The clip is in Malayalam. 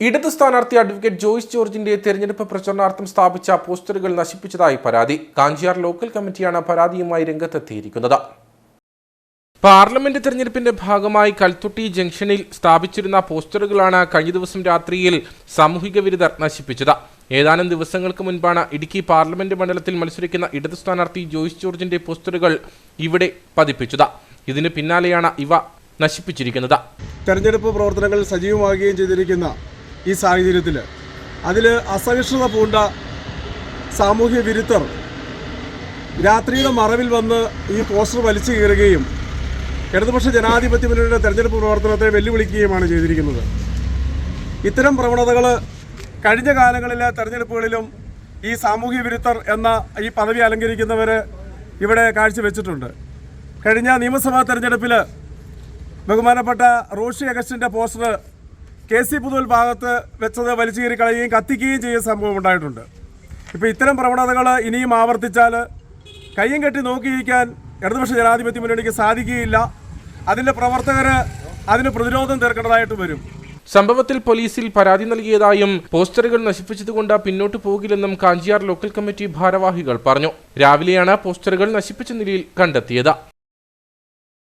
ഇടത് സ്ഥാനാർത്ഥി അഡ്വക്കേറ്റ് ജോയിസ് ജോർജിന്റെ തെരഞ്ഞെടുപ്പ് പ്രചരണാർത്ഥം സ്ഥാപിച്ച പോസ്റ്ററുകൾ നശിപ്പിച്ചതായി പരാതി. കാഞ്ചിയാർ ലോക്കൽ കമ്മിറ്റിയാണ് പരാതിയുമായി രംഗത്തെത്തിയിരിക്കുന്നത്. പാർലമെന്റ് തെരഞ്ഞെടുപ്പിന്റെ ഭാഗമായി കൽത്തുട്ടി ജംഗ്ഷനിൽ സ്ഥാപിച്ചിരുന്ന പോസ്റ്ററുകളാണ് കഴിഞ്ഞ ദിവസം രാത്രിയിൽ സാമൂഹിക വിരുദ്ധർ നശിപ്പിച്ചത്. ഏതാനും ദിവസങ്ങൾക്ക് മുൻപാണ് ഇടുക്കി പാർലമെന്റ് മണ്ഡലത്തിൽ മത്സരിക്കുന്ന ഇടത് സ്ഥാനാർത്ഥി ജോയ്സ് ജോർജിന്റെ പോസ്റ്ററുകൾ ഇവിടെ പതിപ്പിച്ചത്. ഇതിന് പിന്നാലെയാണ് ഇവ നശിപ്പിച്ചിരിക്കുന്നത്. തെരഞ്ഞെടുപ്പ് പ്രവർത്തനങ്ങൾ സജീവമാകുകയും ചെയ്തിരിക്കുന്ന ഈ സാഹചര്യത്തിൽ അതിൽ അസഹിഷ്ണുത പൂണ്ട സാമൂഹ്യ വിരുദ്ധർ രാത്രിയുടെ മറവിൽ വന്ന് ഈ പോസ്റ്റർ വലിച്ചു കീറുകയും ഇടതുപക്ഷ ജനാധിപത്യ മുന്നണിയുടെ തെരഞ്ഞെടുപ്പ് പ്രവർത്തനത്തെ വെല്ലുവിളിക്കുകയുമാണ് ചെയ്തിരിക്കുന്നത്. ഇത്തരം പ്രവണതകൾ കഴിഞ്ഞ കാലങ്ങളിലെ തെരഞ്ഞെടുപ്പുകളിലും ഈ സാമൂഹ്യ വിരുദ്ധർ എന്ന ഈ പദവി അലങ്കരിക്കുന്നവർ ഇവിടെ കാഴ്ചവെച്ചിട്ടുണ്ട്. കഴിഞ്ഞ നിയമസഭാ തെരഞ്ഞെടുപ്പിൽ ബഹുമാനപ്പെട്ട റോഷി അഗസ്റ്റിന്റെ പോസ്റ്റർ കെ സി പുതുവൽ ഭാഗത്ത് വെച്ചത് വലിച്ചു കയറി കളയുകയും കത്തിക്കുകയും ചെയ്യുന്ന സംഭവം ഉണ്ടായിട്ടുണ്ട്. ഇപ്പോൾ ഇത്തരം പ്രവണതകൾ ഇനിയും ആവർത്തിച്ചാൽ കയ്യും കെട്ടി നോക്കിയിരിക്കാൻ ഇടതുപക്ഷ ജനാധിപത്യ മുന്നണിക്ക് സാധിക്കുകയില്ല. അതിന്റെ പ്രവർത്തകർ അതിന് പ്രതിരോധം തീർക്കേണ്ടതായിട്ട് വരും. സംഭവത്തിൽ പോലീസിൽ പരാതി നൽകിയതായും പോസ്റ്ററുകൾ നശിപ്പിച്ചതുകൊണ്ട് പിന്നോട്ട് പോകില്ലെന്നും കാഞ്ചിയാർ ലോക്കൽ കമ്മിറ്റി ഭാരവാഹികൾ പറഞ്ഞു. രാവിലെയാണ് പോസ്റ്ററുകൾ നശിപ്പിച്ച നിലയിൽ കണ്ടെത്തിയത്.